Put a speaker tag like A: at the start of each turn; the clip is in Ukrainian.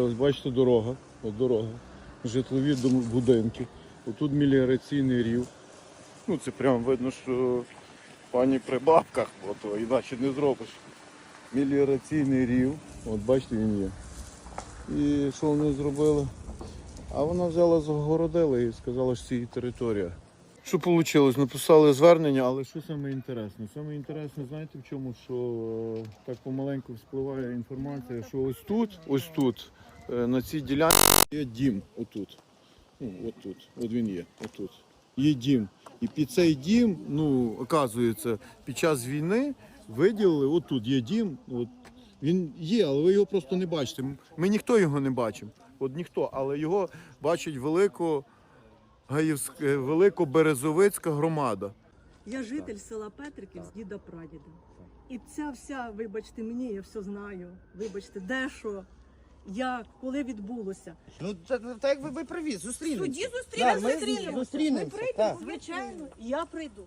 A: Ось бачите дорога, от дорога, житлові будинки. Отут меліораційний рів. Ну це прямо видно, що пані при бабках, бо то іначе не зробиш. Меліораційний рів. От бачите, він є. І що вони зробили? А вона взяла, загородила і сказала, що це її територія. Що вийшло? Написали звернення, але що саме інтересне? Саме інтересне, знаєте в чому, що е, так помаленьку вспливає інформація, що ось тут, ось тут, на цій ділянці є дім. Отут. Ну, от. От він є. Отут. Є дім. І під цей дім, ну, оказується, під час війни виділили, отут є дім. От, він є, але ви його просто не бачите. Ми ніхто його не бачимо. От ніхто, але його бачить велико, Гаївська, великоберезовицька громада.
B: Я житель села Петриків з діда прадіда. І ця вся, вибачте мені, я все знаю. Вибачте, де що, як, коли відбулося.
C: Ну, та- та- так як ви привіз, зустрінемося.
B: Тоді зустрінемося.
C: ми зустрінемося, так.
B: Звичайно, я прийду.